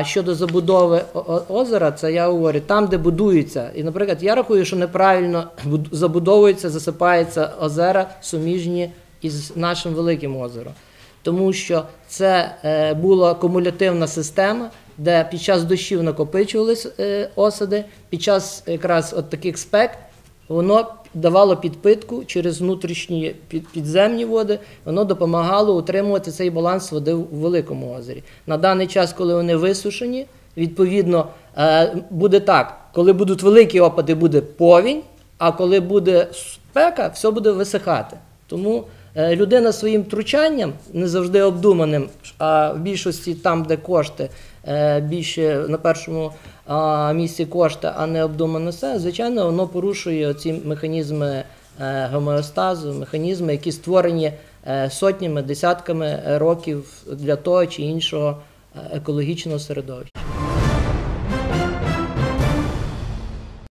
А щодо забудови озера, це я говорю, там, де будується. І, наприклад, я рахую, що неправильно забудовується, засипаються озера суміжні із нашим великим озером. Тому що це е, була кумулятивна система, де під час дощів накопичувались е, осади, під час якраз от таких спек воно давало підпитку через внутрішні під- підземні води, воно допомагало утримувати цей баланс води в великому озері. На даний час, коли вони висушені, відповідно е, буде так: коли будуть великі опади, буде повінь, а коли буде спека, все буде висихати. Тому людина своїм втручанням, не завжди обдуманим, а в більшості там, де кошти е, більше на першому місці кошти, а не обдумано все, звичайно, воно порушує ці механізми е, гомеостазу, механізми, які створені е, сотнями, десятками років для того чи іншого е, екологічного середовища.